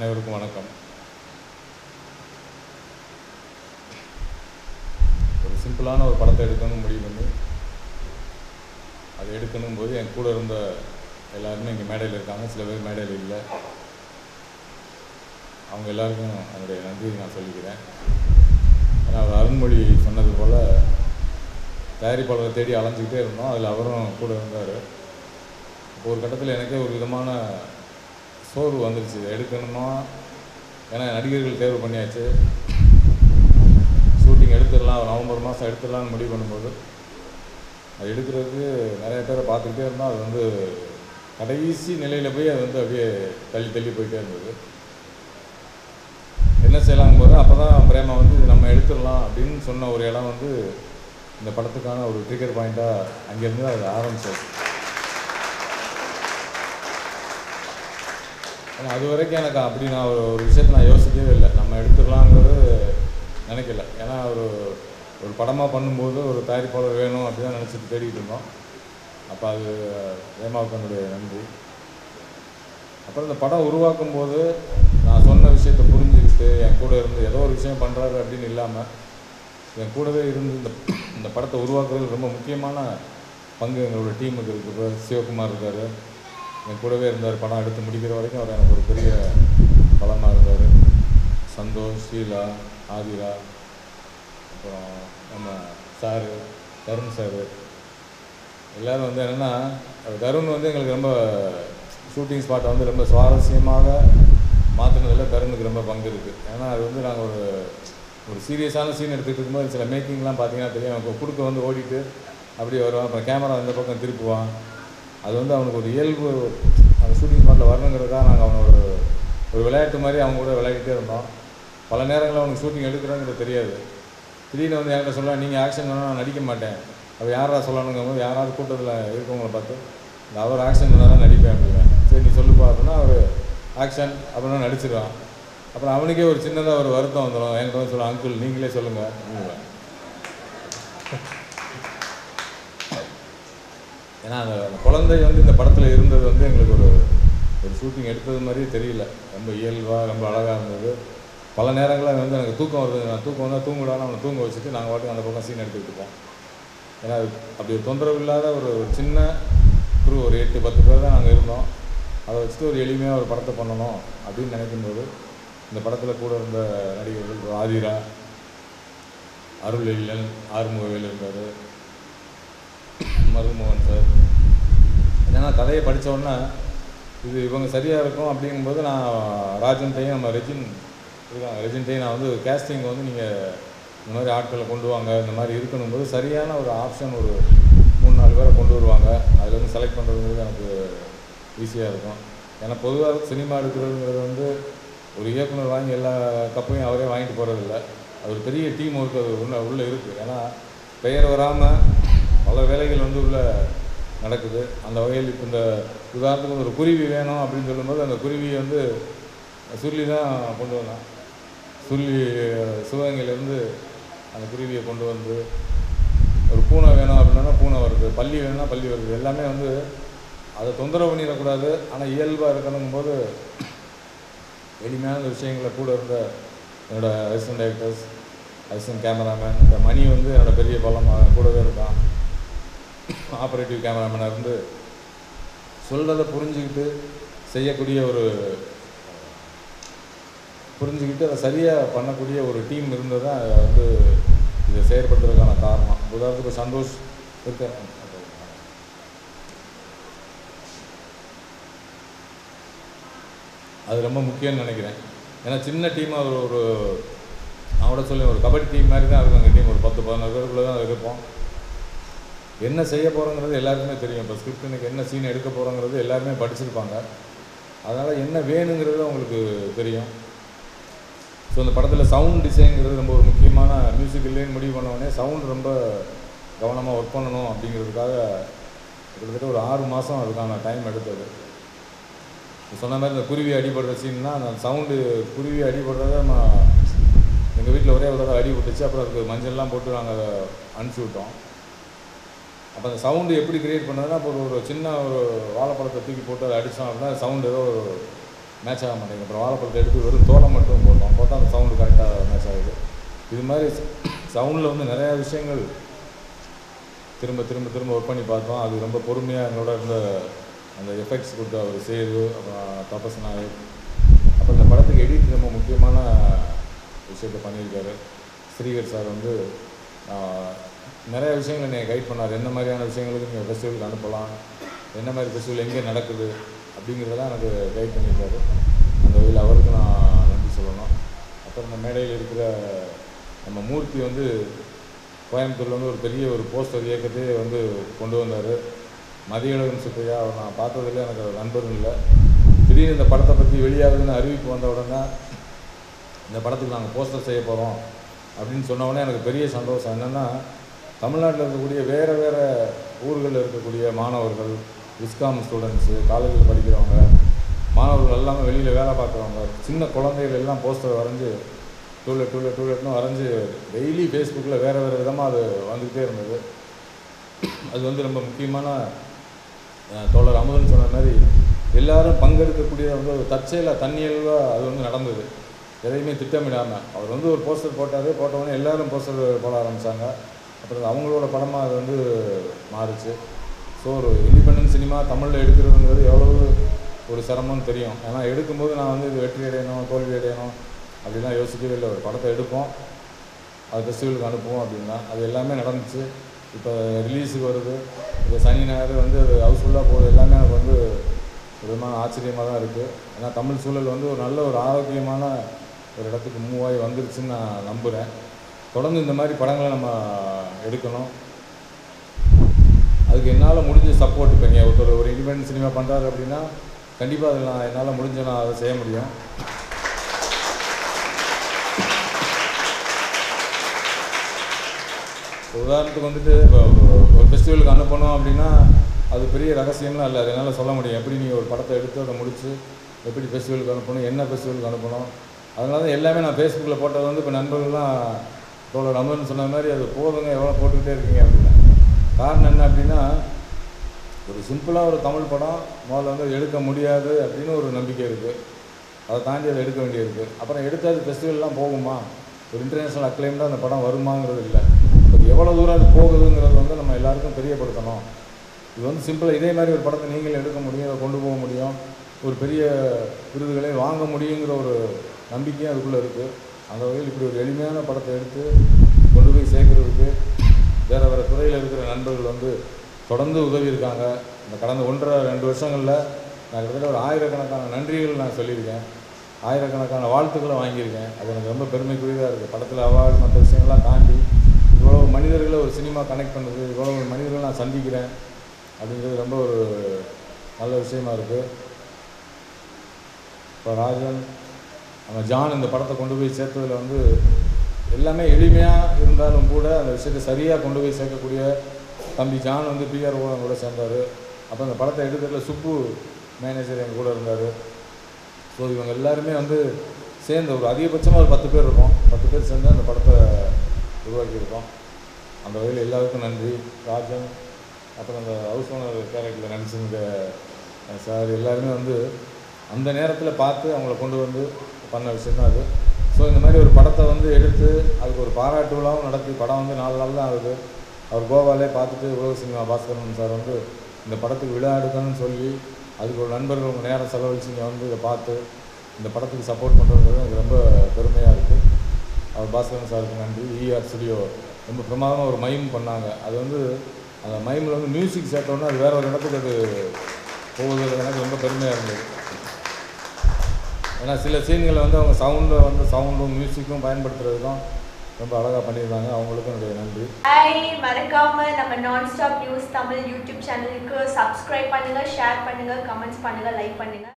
அனைவருக்கும் வணக்கம். ஒரு சிம்பிளான ஒரு படத்தை எடுக்கணும்னு முடிவு பண்ணி அதை எடுக்கணும் போது என் கூட இருந்த எல்லாருமே இங்கே மேடையில் இருக்காங்க. சில பேர் மேடையில் இல்லை. அவங்க எல்லாருக்கும் என்னுடைய நன்றியை நான் சொல்லிக்கிறேன். ஏன்னா அவர் அருண்மொழி சொன்னது போல் தயாரிப்பாளரை தேடி அலைஞ்சிக்கிட்டே இருந்தோம். அதில் அவரும் கூட இருந்தார். இப்போ ஒரு கட்டத்தில் எனக்கே ஒரு விதமான சோர்வு வந்துருச்சு. இதை எடுக்கணுமா ஏன்னா நடிகர்கள் தேர்வு பண்ணியாச்சு. ஷூட்டிங் எடுத்துடலாம் நவம்பர் மாதம் எடுத்துடலாம்னு முடிவு பண்ணும்போது அது எடுக்கிறதுக்கு நிறைய பேரை பார்த்துக்கிட்டே இருந்தோம் அது வந்து கடைசி நிலையில் போய் அது வந்து அப்படியே தள்ளி தள்ளி போயிட்டே இருந்தது. என்ன செய்யலாம் போது அப்போ தான் பிரேமா வந்து நம்ம எடுத்துடலாம் அப்படின்னு சொன்ன ஒரு இடம் வந்து இந்த படத்துக்கான ஒரு ட்ரிகர் பாயிண்ட்டாக அங்கேருந்து அது ஆரம்பிச்சது. அது வரைக்கும் எனக்கு அப்படி நான் ஒரு ஒரு விஷயத்தை நான் யோசிக்கவே இல்லை. நம்ம எடுத்துடலாங்கிறது நினைக்கல. ஏன்னா ஒரு ஒரு படமாக பண்ணும்போது ஒரு தயாரிப்பாளர் வேணும் அப்படின்னு தான் நினச்சிட்டு தேடிட்டு இருந்தோம். அப்போ அது வேமாவுக்கு என்னுடைய நன்றி. அப்புறம் இந்த படம் உருவாக்கும் போது நான் சொன்ன விஷயத்தை புரிஞ்சுக்கிட்டு என் கூட இருந்து ஏதோ ஒரு விஷயம் பண்ணுறாரு அப்படின்னு இல்லாமல் என் கூடவே இருந்து இந்த இந்த படத்தை உருவாக்குறது ரொம்ப முக்கியமான பங்கு எங்களோட டீமுக்கு இருக்குது இப்போ சிவகுமார் இருக்கார். என் கூடவே இருந்தார். படம் எடுத்து முடிக்கிற வரைக்கும் அவர் எனக்கு ஒரு பெரிய பலமாக இருந்தார். சந்தோஷ் ஷீலா ஆதிரா அப்புறம் நம்ம சாரு தருண் சாரு. எல்லோரும் வந்து என்னென்னா தருண் வந்து எங்களுக்கு ரொம்ப ஷூட்டிங் ஸ்பாட்டை வந்து ரொம்ப சுவாரஸ்யமாக மாற்றினதில் தருணுக்கு ரொம்ப பங்கு இருக்குது ஏன்னா அது வந்து நாங்கள் ஒரு ஒரு சீரியஸான சீன் எடுத்துகிட்டு இருக்கும்போது சில மேக்கிங்லாம் பார்த்தீங்கன்னா தெரியும். அவன் வந்து ஓடிட்டு அப்படியே வருவான் அப்புறம் கேமரா இந்த பக்கம் திருப்புவான். அது வந்து அவனுக்கு ஒரு இயல்பு அந்த ஷூட்டிங் ஸ்பாட்டில் வரணுங்கிறதுக்காக நாங்கள் அவனை ஒரு ஒரு விளையாட்டு மாதிரி அவங்க கூட விளையாடிட்டே இருந்தோம். பல நேரங்களில் அவனுக்கு ஷூட்டிங் எடுக்கிறோங்கிறது தெரியாது. திடீர்னு வந்து என்கிட்ட சொல்ல நீங்கள் ஆக்ஷன் பண்ணால் நான் நடிக்க மாட்டேன். அப்போ யாரா சொல்லணுங்கும் போது யாராவது கூட்டத்தில் இருக்கவங்கள பார்த்து அவர் ஆக்ஷன் பண்ணால் தான் நடிப்பேன் அப்படிவேன் சரி நீ சொல்லுப்பா அப்படின்னா அவர் ஆக்ஷன் அப்படின்னா நடிச்சிருவான். அப்புறம் அவனுக்கே ஒரு சின்னதாக ஒரு வருத்தம் வந்துடும் என்கிட்ட வந்து சொல்லுவான் அங்கிள் நீங்களே சொல்லுங்கள் அப்படிங்குவேன் ஏன்னா அந்த குழந்தை வந்து இந்த படத்தில் இருந்தது வந்து எங்களுக்கு ஒரு ஒரு ஷூட்டிங் எடுத்தது மாதிரியே தெரியல. ரொம்ப இயல்பாக ரொம்ப அழகாக இருந்தது. பல நேரங்களில் வந்து எனக்கு தூக்கம் வருது. நான் தூக்கம் வந்தால் தூங்கிடாமல் அவனை தூங்க வச்சுட்டு நாங்கள் வாட்டுக்கு அந்த பக்கம் சீன் எடுத்துக்கிட்டு இருப்போம். ஏன்னா அது அப்படி ஒரு தொந்தரவு இல்லாத ஒரு ஒரு சின்ன குரு ஒரு எட்டு பத்து பேர் தான் நாங்கள் இருந்தோம். அதை வச்சுட்டு ஒரு எளிமையாக ஒரு படத்தை பண்ணணும் அப்படின்னு நினைக்கும்போது இந்த படத்தில் கூட இருந்த நடிகர்கள் ஆதிரா அருள் இல்லன் ஆறுமுகவேல் இருந்தார் மருமோகன் சார். ஏன்னா கதையை படித்தோடனே இது இவங்க சரியாக இருக்கும் அப்படிங்கும்போது நான் ராஜன்ட்டையும் நம்ம ரெஜின் இருக்காங்க ரெஜின்ட்டையும் நான் வந்து கேஸ்டிங் வந்து நீங்கள் இந்த மாதிரி ஆட்களை கொண்டு வாங்க இந்த மாதிரி இருக்கணும் போது சரியான ஒரு ஆப்ஷன் ஒரு மூணு நாலு பேரை கொண்டு வருவாங்க. அதில் வந்து செலக்ட் பண்ணுறதுங்கிறது எனக்கு ஈஸியாக இருக்கும். ஏன்னா பொதுவாக சினிமா எடுக்கிறதுங்கிறது வந்து ஒரு இயக்குனர் வாங்கி எல்லா கப்பையும் அவரே வாங்கிட்டு போகிறதில்ல அது ஒரு பெரிய டீம் ஒர்க் அது உள்ள உள்ளே இருக்குது ஏன்னா பெயர் வராமல் பல வேலைகள் வந்து உள்ள நடக்குது. அந்த வகையில் இப்போ இந்த உதாரணத்துக்கு ஒரு குருவி வேணும் அப்படின்னு சொல்லும்போது அந்த குருவியை வந்து சுருளி தான் கொண்டு வந்தான் சுருளி சிவகங்கையிலேருந்து அந்த குருவியை கொண்டு வந்து ஒரு பூனை வேணும் அப்படின்னா பூனை வருது பள்ளி வேணும்னா பள்ளி வருது. எல்லாமே வந்து அதை தொந்தரவு பண்ணிடக்கூடாது. ஆனால் இயல்பாக இருக்கணுங்கும் போது எளிமையான விஷயங்களை கூட இருந்த என்னோடய அசிஸ்டன்ட் டைரக்டர்ஸ் அசிஸ்டன்ட் கேமராமேன் இந்த மணி வந்து என்னோடய பெரிய பலம் கூடவே இருக்கான். ஆப்ரேட்டிவ் கேமராமேனாக இருந்து சொல்கிறத புரிஞ்சுக்கிட்டு செய்யக்கூடிய ஒரு புரிஞ்சுக்கிட்டு அதை சரியாக பண்ணக்கூடிய ஒரு டீம் இருந்தது தான் வந்து இதை செயற்படுத்துறதுக்கான காரணம். உதாரணத்துக்கு சந்தோஷ் இருக்க. அது ரொம்ப முக்கியம்னு நினைக்கிறேன். ஏன்னா சின்ன டீமாக ஒரு ஒரு கூட சொல்லி ஒரு கபடி டீம் மாதிரி தான் இருக்கும் எங்கள் டீம். ஒரு பத்து பதினோரு பேருக்குள்ளே தான் இருப்போம் என்ன செய்ய போகிறோங்கிறது எல்லாருக்குமே தெரியும். இப்போ ஸ்கிரிப்ட் இன்னைக்கு என்ன சீன் எடுக்க போகிறோங்கிறது எல்லாருமே படிச்சிருப்பாங்க. அதனால் என்ன வேணுங்கிறது அவங்களுக்கு தெரியும். ஸோ இந்த படத்தில் சவுண்ட் டிசைனுங்கிறது ரொம்ப ஒரு முக்கியமான மியூசிக்கல்லேன்னு முடிவு பண்ண சவுண்ட் ரொம்ப கவனமாக ஒர்க் பண்ணணும் அப்படிங்கிறதுக்காக கிட்டத்தட்ட ஒரு ஆறு மாதம் அதுக்கான டைம் எடுத்தது. சொன்ன மாதிரி இந்த குருவி அடிபடுற சீன்னா அந்த சவுண்டு குருவி அடிபடுறத நம்ம எங்கள் வீட்டில் ஒரே ஒரு தடவை அடிபட்டுச்சு. அப்புறம் அதுக்கு மஞ்சள்லாம் போட்டு நாங்கள் அதை அனுப்பிச்சி விட்டோம். அப்போ அந்த சவுண்டு எப்படி கிரியேட் பண்ணதுன்னா இப்போ ஒரு ஒரு சின்ன ஒரு வாழைப்பழத்தை தூக்கி போட்டு அதை அடித்தோம் அப்படின்னா சவுண்டு ஏதோ ஒரு மேட்ச் ஆக மாட்டேங்குது. அப்புறம் வாழைப்பழத்தை எடுத்து வெறும் தோலை மட்டும் போட்டோம் போட்டால் அந்த சவுண்டு கரெக்டாக மேட்ச் ஆகுது. இது மாதிரி சவுண்டில் வந்து நிறையா விஷயங்கள் திரும்ப திரும்ப திரும்ப ஒர்க் பண்ணி பார்த்தோம். அது ரொம்ப பொறுமையாக எங்களோட இருந்த அந்த எஃபெக்ட்ஸ் கொடுத்த அவர் சேது அப்புறம் தபஸ் நாயக். அப்புறம் இந்த படத்துக்கு எடிட் ரொம்ப முக்கியமான விஷயத்தை பண்ணியிருக்காரு. ஸ்ரீகர் சார் வந்து நிறைய விஷயங்களை நீங்கள் கைட் பண்ணார். என்ன மாதிரியான விஷயங்களுக்கு நீங்கள் ஃபெஸ்டிவலுக்கு அனுப்பலாம்? என்ன மாதிரி ஃபெஸ்டிவல் எங்கே நடக்குது? அப்படிங்கிறதெல்லாம் எனக்கு கைட் பண்ணியிருக்காரு. அந்த வகையில் அவருக்கு நான் நன்றி சொல்லணும். அப்புறம் இந்த மேடையில் இருக்கிற நம்ம மூர்த்தி வந்து கோயம்புத்தூரில் வந்து ஒரு பெரிய ஒரு போஸ்டர் இயக்கத்தையே வந்து கொண்டு வந்தார். மதியழகன் சுப்பையா அவர் நான் பார்த்ததில்ல. எனக்கு நண்பரும் இல்லை. திடீர்னு இந்த படத்தை பற்றி வெளியாகுதுன்னு அறிவிப்பு வந்த உடனே இந்த படத்துக்கு நாங்கள் போஸ்டர் செய்ய போகிறோம் அப்படின்னு சொன்ன உடனே எனக்கு பெரிய சந்தோஷம். என்னென்னா தமிழ்நாட்டில் இருக்கக்கூடிய வேறு வேறு ஊர்களில் இருக்கக்கூடிய மாணவர்கள் விஸ்காம் ஸ்டூடெண்ட்ஸு காலேஜில் படிக்கிறவங்க மாணவர்கள் எல்லாமே வெளியில் வேலை பார்க்குறவங்க சின்ன குழந்தைகள் எல்லாம் போஸ்டர் வரைஞ்சி டூலெட் டூலெட் டூலெட்னு வரைஞ்சி டெய்லி ஃபேஸ்புக்கில் வேறு வேறு விதமாக அது வந்துக்கிட்டே இருந்தது. அது வந்து ரொம்ப முக்கியமான தோழர் அமுதன் சொன்ன மாதிரி எல்லாரும் பங்கெடுக்கக்கூடிய வந்து ஒரு தற்செயலாக தன்னியல்வாக அது வந்து நடந்தது. எதையுமே திட்டமிடாமல் அவர் வந்து ஒரு போஸ்டர் போட்டார் போட்டவொடனே எல்லாரும் போஸ்டர் போட ஆரம்பித்தாங்க அப்புறம் அவங்களோட படமாக அது வந்து மாறுச்சு. ஸோ ஒரு இண்டிபெண்டன்ட் சினிமா தமிழில் எடுக்கிறதுங்கிறது எவ்வளவு ஒரு சிரமம்னு தெரியும். ஏன்னா எடுக்கும்போது நான் வந்து இது வெற்றி அடையணும் தோல்வி அடையணும் அப்படிலாம் யோசிக்கவே இல்லை. ஒரு படத்தை எடுப்போம் அது ஃபெஸ்டிவலுக்கு அனுப்புவோம் அப்படின்னா அது எல்லாமே நடந்துச்சு. இப்போ ரிலீஸுக்கு வருது. இப்போ சனி ஞாயிறு வந்து அது ஹவுஸ்ஃபுல்லாக போகுது. எல்லாமே எனக்கு வந்து ஒரு விதமான ஆச்சரியமாக தான் இருக்குது ஏன்னா தமிழ் சூழல் வந்து ஒரு நல்ல ஒரு ஆரோக்கியமான ஒரு இடத்துக்கு மூவ் ஆகி வந்துருச்சுன்னு நான் நம்புகிறேன் தொடர்ந்து இந்த மாதிரி படங்களை நம்ம எடுக்கணும். அதுக்கு என்னால் முடிஞ்ச சப்போர்ட் இப்போ நீங்கள் ஒருத்தர் ஒரு இண்டிபெண்டன்ட் சினிமா பண்ணுறாரு அப்படின்னா கண்டிப்பாக அதில் நான் என்னால் முடிஞ்ச நான் அதை செய்ய முடியும். உதாரணத்துக்கு வந்துட்டு இப்போ ஒரு ஃபெஸ்டிவலுக்கு அனுப்பணும் அப்படின்னா அது பெரிய ரகசியம்லாம் இல்லை. அதனால் என்னால் சொல்ல முடியும். எப்படி நீங்கள் ஒரு படத்தை எடுத்து அதை முடித்து எப்படி ஃபெஸ்டிவலுக்கு அனுப்பணும் என்ன ஃபெஸ்டிவலுக்கு அனுப்பணும் அதனால தான் எல்லாமே நான் ஃபேஸ்புக்கில் போட்டது வந்து இப்போ நண்பர்கள்லாம் தோழர் அமர்னு சொன்ன மாதிரி அது போதுங்க எவ்வளோ போட்டுக்கிட்டே இருக்கீங்க அப்படின்னு. காரணம் என்ன அப்படின்னா ஒரு சிம்பிளாக ஒரு தமிழ் படம் முதல்ல வந்து எடுக்க முடியாது அப்படின்னு ஒரு நம்பிக்கை இருக்குது அதை தாண்டி அதை எடுக்க வேண்டியிருக்கு. அப்புறம் எடுத்து அது ஃபெஸ்டிவல்லாம் போகுமா? ஒரு இன்டர்நேஷ்னல் அக்ளைம்டாக அந்த படம் வருமாங்கிறது இல்லை. அது எவ்வளோ தூரம் அது போகுதுங்கிறது வந்து நம்ம எல்லாருக்கும் தெரியப்படுத்தணும். இது வந்து சிம்பிளாக இதே மாதிரி ஒரு படத்தை நீங்கள் எடுக்க முடியும் அதை கொண்டு போக முடியும். ஒரு பெரிய விருதுகளை வாங்க முடியுங்கிற ஒரு நம்பிக்கையும் அதுக்குள்ளே இருக்குது அந்த வகையில் இப்படி ஒரு எளிமையான படத்தை எடுத்து கொண்டு போய் சேர்க்கறதுக்கு வேறு வேறு துறையில் இருக்கிற நண்பர்கள் வந்து தொடர்ந்து உதவி இருக்காங்க. இந்த கடந்த ஒன்றரை ரெண்டு வருஷங்களில் நான் கிட்டத்தட்ட ஒரு ஆயிரக்கணக்கான நன்றிகள் நான் சொல்லியிருக்கேன். ஆயிரக்கணக்கான வாழ்த்துக்களை வாங்கியிருக்கேன். அது எனக்கு ரொம்ப பெருமைக்குரியதாக இருக்குது படத்தில் அவார்டு மற்ற விஷயங்கள்லாம் தாண்டி இவ்வளோ மனிதர்களை ஒரு சினிமா கனெக்ட் பண்ணுறது இவ்வளோ மனிதர்களை நான் சந்திக்கிறேன் அப்படிங்கிறது ரொம்ப ஒரு நல்ல விஷயமா இருக்குது இப்போ ராஜன் அந்த ஜான் இந்த படத்தை கொண்டு போய் சேர்த்ததில் வந்து எல்லாமே எளிமையாக இருந்தாலும் கூட அந்த விஷயத்தை சரியாக கொண்டு போய் சேர்க்கக்கூடிய தம்பி ஜான் வந்து பிஆர் கூட சேர்ந்தார். அப்போ அந்த படத்தை எடுக்கிறதுல சுப்பு மேனேஜர் எங்கள் கூட இருந்தார். ஸோ இவங்க எல்லாருமே வந்து சேர்ந்து ஒரு அதிகபட்சமாக ஒரு பத்து பேர் இருக்கோம். பத்து பேர் சேர்ந்து அந்த படத்தை உருவாக்கியிருக்கோம். அந்த வகையில் எல்லாருக்கும் நன்றி. ராஜன் அப்புறம் அந்த ஹவுஸ் ஓனர் கேரக்டரில் நடிச்சிருந்த சார் எல்லாருமே வந்து அந்த நேரத்தில் பார்த்து அவங்கள கொண்டு வந்து பண்ண விஷயம் தான் அது. ஸோ இந்த மாதிரி ஒரு படத்தை வந்து எடுத்து அதுக்கு ஒரு பாராட்டு விழாவும் நடத்தி படம் வந்து நாலு நாள் தான் ஆகுது. அவர் கோவாலே பார்த்துட்டு உலக சினிமா பாஸ்கரன் சார் வந்து இந்த படத்துக்கு விழா எடுக்கணும்னு சொல்லி அதுக்கு ஒரு நண்பர்கள் உங்கள் நேரம் செலவழிச்சு இங்கே வந்து இதை பார்த்து இந்த படத்துக்கு சப்போர்ட் பண்ணுறது எனக்கு ரொம்ப பெருமையாக இருக்குது அவர் பாஸ்கரன் சாருக்கு நன்றி. இஆர் ஸ்டுடியோ ரொம்ப பிரமாதமாக ஒரு மைம் பண்ணாங்க. அது வந்து அந்த மைமில் வந்து மியூசிக் சேர்த்தோன்னே அது வேறு ஒரு இடத்துக்கு அது போகுது எனக்கு ரொம்ப பெருமையாக இருந்தது. ஏன்னா சில சீன்களை வந்து அவங்க சவுண்டு வந்து சவுண்டும் மியூசிக்கும் பயன்படுத்துறதுக்கும் ரொம்ப அழகாக பண்ணியிருந்தாங்க. அவங்களுக்கும் என்னுடைய நன்றி. ஹாய் மறக்காம நம்ம non stop news Tamil YouTube சேனலுக்கு சப்ஸ்கிரைப் பண்ணுங்க ஷேர் பண்ணுங்க கமெண்ட்ஸ் பண்ணுங்க லைக் பண்ணுங்க.